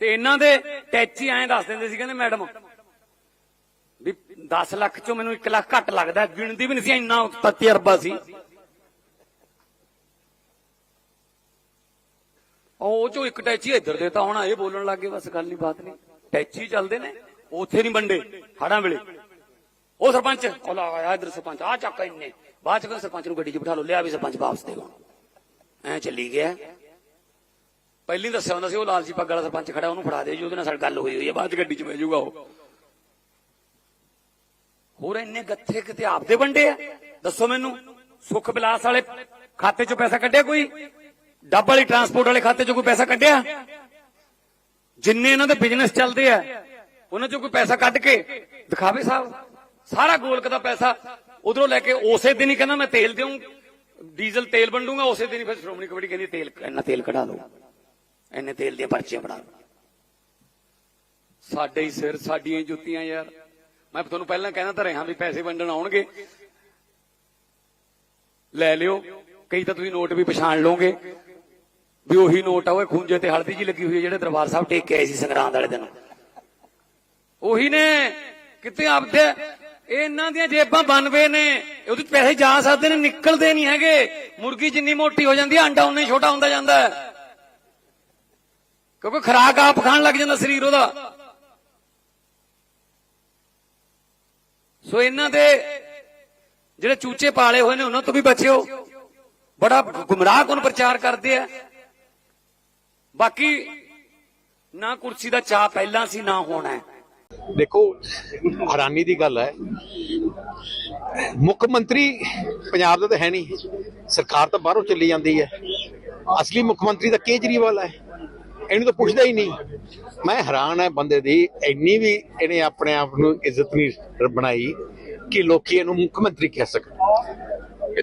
ਤੇ ਇਹਨਾਂ ਦੇ ਟੈਚੀ ਐਂ ਦੱਸ ਦਿੰਦੇ ਸੀ ਕਹਿੰਦੇ, ਮੈਡਮ, ਵੀ 10 ਲੱਖ ਚੋਂ ਮੈਨੂੰ 1 ਲੱਖ ਘੱਟ ਲੱਗਦਾ ਗਿਣਦੀ ਵੀ ਨਹੀਂ ਸੀ, ਇੰਨਾ ਤਜਰਬਾ ਸੀ। ਉਹ ਚੋਂ ਇੱਕ ਟੈਚੀ ਇੱਧਰ ਦੇਤਾ ਹੁਣ ਇਹ ਬੋਲਣ ਲੱਗੇ ਬਸ ਗੱਲ ਨਹੀਂ ਬਾਤ ਨਹੀਂ ਟੈਚੀ ਚੱਲਦੇ ਨੇ, ਉੱਥੇ ਨਹੀਂ ਵੰਡੇ, ਹੜਾਂ ਵੇਲੇ। ਉਹ ਸਰਪੰਚ ਉਹ ਲਾ ਆਇਆ ਇਧਰ ਸਰਪੰਚ, ਆ ਚੱਕ ਇੰਨੇ। ਬਾਅਦ ਚ ਕਹਿੰਦਾ ਸਰਪੰਚ ਨੂੰ ਗੱਡੀ 'ਚ ਬਿਠਾ ਲਓ, ਲਿਆ ਵੀ ਸਰਪੰਚ ਵਾਪਸ ਦੇ ਹੁਣ। ਐ ਚੱਲੀ ਗਿਆ। ਪਹਿਲੀ ਦੱਸਿਆ ਹੁੰਦਾ ਸੀ, ਉਹ ਲਾਲਚੀ ਪੱਗ ਵਾਲਾ ਸਰਪੰਚ ਖੜਾ, ਉਹਨੂੰ ਫੜਾ ਦੇ ਜੀ, ਉਹਦੇ ਨਾਲ ਸਾਡੀ ਗੱਲ ਹੋਈ ਹੋਈ ਹੈ ਬਾਅਦ ਚ ਗੱਡੀ 'ਚ ਬਹਿ ਜਾਊਗਾ ਉਹ। ਹੋਰ ਇੰਨੇ ਗੱਥੇ ਕਿਤੇ ਆਪਦੇ ਵੰਡੇ ਆ? ਦੱਸੋ ਮੈਨੂੰ, ਸੁਖ ਬਿਲਾਸ ਵਾਲੇ ਖਾਤੇ 'ਚੋਂ ਪੈਸਾ ਕੱਢਿਆ ਕੋਈ? ਡੱਬ ਵਾਲੀ ਟਰਾਂਸਪੋਰਟ ਵਾਲੇ ਖਾਤੇ 'ਚੋਂ ਕੋਈ ਪੈਸਾ ਕੱਢਿਆ? ਜਿੰਨੇ ਇਹਨਾਂ ਦੇ ਬਿਜ਼ਨਸ ਚੱਲਦੇ ਆ, ਉਹਨਾਂ 'ਚੋਂ ਕੋਈ ਪੈਸਾ ਕੱਢ ਕੇ? ਦਿਖਾਵੇ ਸਾਹਿਬ, ਸਾਰਾ ਗੋਲਕ ਦਾ ਪੈਸਾ ਉਧਰੋਂ ਲੈ ਕੇ ਉਸੇ ਦਿਨ ਹੀ ਕਹਿੰਦਾ ਮੈਂ ਤੇਲ ਦੇਉਂ ਡੀਜ਼ਲ ਤੇਲ ਵੰਡੂਗਾ, ਉਸੇ ਦਿਨ ਹੀ ਫਿਰ ਸ਼੍ਰੋਮਣੀ ਕਮੇਟੀ ਕਹਿੰਦੀ ਤੇਲ, ਇੰਨਾ ਤੇਲ ਕਢਾ ਲਓ ਇੰਨੇ ਤੇਲ ਦੀਆਂ ਪਰਚੀਆਂ ਬਣਾ ਸਾਡੇ ਹੀ ਸਿਰ, ਸਾਡੀਆਂ ਹੀ ਜੁੱਤੀਆਂ ਯਾਰ। ਮੈਂ ਤੁਹਾਨੂੰ ਪਹਿਲਾਂ ਕਹਿੰਦਾ ਤਾਂ ਰਿਹਾ ਵੀ ਪੈਸੇ ਵੰਡਣ ਆਉਣਗੇ। ਲੈ ਲਿਓ, ਕਈ ਤਾਂ ਤੁਸੀਂ ਨੋਟ ਵੀ ਪਛਾਣ ਲਓਗੇ। ਵੀ ਉਹੀ ਨੋਟ ਆ, ਉਹ ਖੂੰਜੇ ਤੇ ਹਲਦੀ ਜੀ ਲੱਗੀ ਹੋਈ ਹੈ ਜਿਹੜੇ ਦਰਬਾਰ ਸਾਹਿਬ ਟੇਕ ਕੇ ਆਏ ਸੀ ਸੰਗਰਾਂਦ ਵਾਲੇ ਦਿਨ। ਉਹੀ ਨੇ, ਕਿਤੇ ਆਪਦੇ, ਇਹਨਾਂ ਦੀਆਂ ਜੇਬਾਂ ਬਣਵੇ ਨੇ। ਉਹਦੇ ਚ ਪੈਸੇ ਜਾ ਸਕਦੇ ਨੇ, ਨਿਕਲਦੇ ਨਹੀਂ ਹੈਗੇ। ਮੁਰਗੀ ਜਿੰਨੀ ਮੋਟੀ ਹੋ ਜਾਂਦੀ ਹੈ ਅੰਡਾ ਉਨਾ ਹੀ ਛੋਟਾ ਹੁੰਦਾ ਜਾਂਦਾ। ਹੈ ਕਿਉਂਕਿ ਖਰਾਕ ਆਪ ਖਾਣ ਲੱਗ ਜਾਂਦਾ ਸਰੀਰ ਉਹਦਾ। ਸੋ ਇਹਨਾਂ ਦੇ ਜਿਹੜੇ ਚੂਚੇ ਪਾਲੇ ਹੋਏ ਨੇ ਉਹਨਾਂ ਤੋਂ ਵੀ ਬਚਿਓ। ਬੜਾ ਗੁੰਮਰਾਹ ਕੋਨ ਪ੍ਰਚਾਰ ਕਰਦੇ ਆ। ਬਾਕੀ ਨਾ ਕੁਰਸੀ ਦਾ ਚਾਹ ਪਹਿਲਾਂ ਸੀ, ਨਾ ਹੋਣਾ ਦੇਖੋ, ਹੈਰਾਨੀ ਦੀ ਗੱਲ ਹੈ। ਮੁੱਖ ਮੰਤਰੀ ਪੰਜਾਬ ਦਾ ਤਾਂ ਹੈ ਨਹੀਂ। ਸਰਕਾਰ ਤਾਂ ਬਾਹਰੋਂ ਚੱਲੀ ਜਾਂਦੀ ਹੈ। ਅਸਲੀ ਮੁੱਖ ਮੰਤਰੀ ਤਾਂ ਕੇਜਰੀਵਾਲ ਹੈ। ਇਹਨੂੰ ਤਾਂ ਪੁੱਛਦਾ ਹੀ ਨਹੀਂ। ਮੈਂ ਹੈਰਾਨ ਹੈ ਬੰਦੇ ਦੀ ਇੰਨੀ ਵੀ ਇਹਨੇ ਆਪਣੇ ਆਪ ਨੂੰ ਇੱਜ਼ਤ ਨਹੀਂ ਬਣਾਈ ਕਿ ਲੋਕੀ ਇਹਨੂੰ ਮੁੱਖ ਮੰਤਰੀ ਕਹਿ ਸਕਣ।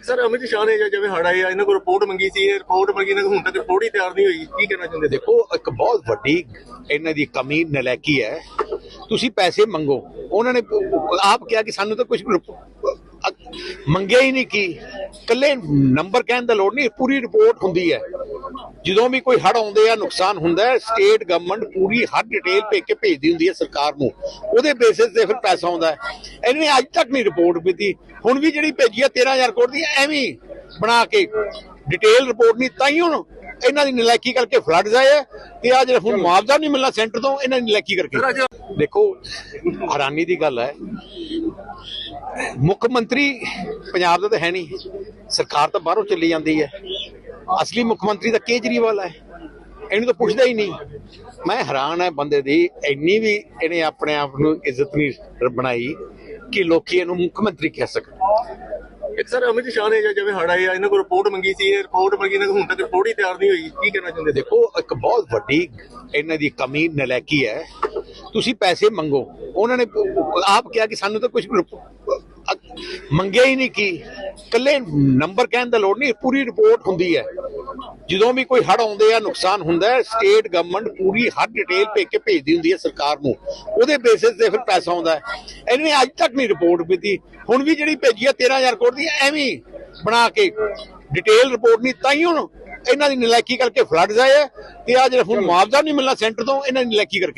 ਸਰ ਅਮਿਤ ਸ਼ਾਹ ਨੇ ਜਿਵੇਂ ਹੜ ਆਏ ਆ ਇਹਨਾਂ ਕੋਲ ਰਿਪੋਰਟ ਮੰਗੀ ਸੀ ਇਹ ਰਿਪੋਰਟ ਮੰਗੀ ਕੋਲ ਹੁਣ ਤੱਕ ਰਿਪੋਰਟ ਹੀ ਤਿਆਰ ਨਹੀਂ ਹੋਈ। ਕੀ ਕਹਿਣਾ ਚਾਹੁੰਦੇ ਦੇਖੋ ਦੇਖੋ ਇੱਕ ਬਹੁਤ ਵੱਡੀ ਇਹਨਾਂ ਦੀ ਕਮੀ ਨਲਾਇਕੀ ਹੈ। ਤੁਸੀਂ ਪੈਸੇ ਮੰਗੋ। ਉਹਨਾਂ ਨੇ ਆਪ ਕਿਹਾ ਕਿ ਸਾਨੂੰ ਤਾਂ ਕੁਝ ਮੰਗਿਆ ਹੀ ਨਹੀਂ ਕੀ ਕੱਲੇ ਨੰਬਰ ਕਹਿਣ ਦਾ ਲੋੜ ਨਹੀਂ ਪੂਰੀ ਰਿਪੋਰਟ ਹੁੰਦੀ ਹੈ। ਜਦੋਂ ਵੀ ਕੋਈ ਹੜ ਆਉਂਦੇ ਆ ਨੁਕਸਾਨ ਹੁੰਦਾ ਹੈ ਸਟੇਟ ਗਵਰਨਮੈਂਟ ਪੂਰੀ ਹਰ ਡਿਟੇਲ ਭੇਜ ਕੇ ਭੇਜਦੀ ਹੁੰਦੀ ਹੈ ਸਰਕਾਰ ਨੂੰ। ਉਹਦੇ ਬੇਸਿਸ ਤੇ ਫਿਰ ਪੈਸਾ ਆਉਂਦਾ ਹੈ। ਇਹਨੇ ਅੱਜ ਤੱਕ ਨਹੀਂ ਰਿਪੋਰਟ ਦਿੱਤੀ ਹੁਣ ਵੀ ਜਿਹੜੀ ਭੇਜੀ ਆ 13000 ਕਰੋੜ ਦੀ ਐਵੇਂ ਬਣਾ ਕੇ ਡਿਟੇਲ ਰਿਪੋਰਟ ਨਹੀਂ ਤਾਂ ਹੀ ਹੁਣ ਇਹਨਾਂ ਦੀ ਨਲਾਇਕੀ ਕਰਕੇ ਫਲੱਡਸ ਆਏ ਤੇ ਆ ਜਿਹੜਾ ਹੁਣ ਮੁਆਵਜ਼ਾ ਨਹੀਂ ਮਿਲਣਾ ਸੈਂਟਰ ਤੋਂ ਇਹਨਾਂ ਦੀ ਨਲਾਇਕੀ ਕਰਕੇ। ਦੇਖੋ ਹੈਰਾਨੀ ਦੀ ਗੱਲ ਹੈ। ਮੁੱਖ ਮੰਤਰੀ ਪੰਜਾਬ ਦਾ ਤਾਂ ਹੈ ਨਹੀਂ। ਸਰਕਾਰ ਤਾਂ ਬਾਹਰੋਂ ਚੱਲੀ ਜਾਂਦੀ ਹੈ। ਅਸਲੀ ਮੁੱਖ ਮੰਤਰੀ ਤਾਂ ਕੇਜਰੀਵਾਲ ਹੈ। ਇਹਨੂੰ ਤਾਂ ਪੁੱਛਦਾ ਹੀ ਨਹੀਂ। ਮੈਂ ਹੈਰਾਨ ਹੈ ਬੰਦੇ ਦੀ ਇੰਨੀ ਵੀ ਇਹਨੇ ਆਪਣੇ ਆਪ ਨੂੰ ਇੱਜ਼ਤ ਨਹੀਂ ਬਣਾਈ ਕਿ ਲੋਕੀ ਇਹਨੂੰ ਮੁੱਖ ਮੰਤਰੀ ਕਹਿ ਸਕਣ। ਇੱਕ ਸਰ ਅਮਿਤ ਸ਼ਾਹ ਨੇ ਜਿਵੇਂ ਹੜ ਆਏ ਆ ਇਹਨਾਂ ਕੋਲ ਰਿਪੋਰਟ ਮੰਗੀ ਸੀ ਰਿਪੋਰਟ ਮੰਗੀ ਇਹਨਾਂ ਕੋਲ ਹੁਣ ਤੱਕ ਰਿਪੋਰਟ ਹੀ ਤਿਆਰ ਨਹੀਂ ਹੋਈ। ਕੀ ਕਹਿਣਾ ਚਾਹੁੰਦੇ ਦੇਖੋ ਦੇਖੋ ਇੱਕ ਬਹੁਤ ਵੱਡੀ ਇਹਨਾਂ ਦੀ ਕਮੀ ਨਲਾਇਕੀ ਹੈ। ਤੁਸੀਂ ਪੈਸੇ ਮੰਗੋ। ਉਹਨਾਂ ਨੇ ਆਪ ਕਿਹਾ ਕਿ ਸਾਨੂੰ ਤਾਂ ਕੁਝ ਮੰਗਿਆ ਹੀ ਨਹੀਂ ਕੀ ਕੱਲੇ ਨੰਬਰ ਕਹਿਣ ਦਾ ਲੋੜ ਨਹੀਂ, ਪੂਰੀ ਰਿਪੋਰਟ ਹੁੰਦੀ ਹੈ। ਜਦੋਂ ਵੀ ਕੋਈ ਹੜ ਆਉਂਦੇ ਆ, ਨੁਕਸਾਨ ਹੁੰਦਾ ਹੈ ਸਟੇਟ ਗਵਰਨਮੈਂਟ ਪੂਰੀ ਹਰ ਡਿਟੇਲ ਭੇਜ ਕੇ ਭੇਜਦੀ ਹੁੰਦੀ ਹੈ ਸਰਕਾਰ ਨੂੰ। ਉਹਦੇ ਬੇਸਿਸ ਤੇ ਫਿਰ ਪੈਸਾ ਆਉਂਦਾ ਹੈ। ਇਹਨੇ ਅੱਜ ਤੱਕ ਨਹੀਂ ਰਿਪੋਰਟ ਕੀਤੀ। ਹੁਣ ਵੀ ਜਿਹੜੀ ਭੇਜੀ ਆ 13000 ਕਰੋੜ ਦੀ, ਐਵੇਂ ਬਣਾ ਕੇ ਡਿਟੇਲ ਰਿਪੋਰਟ ਨਹੀਂ, ਤਾਂ ਹੀ ਹੁਣ ਇਹਨਾਂ ਦੀ ਨਲਾਇਕੀ ਕਰਕੇ ਫਲੱਡਸ ਆਏ ਤੇ ਆ ਜਿਹੜਾ ਹੁਣ ਮੁਆਵਜ਼ਾ ਨਹੀਂ ਮਿਲਣਾ ਸੈਂਟਰ ਤੋਂ, ਇਹਨਾਂ ਦੀ ਨਲਾਇਕੀ ਕਰਕੇ।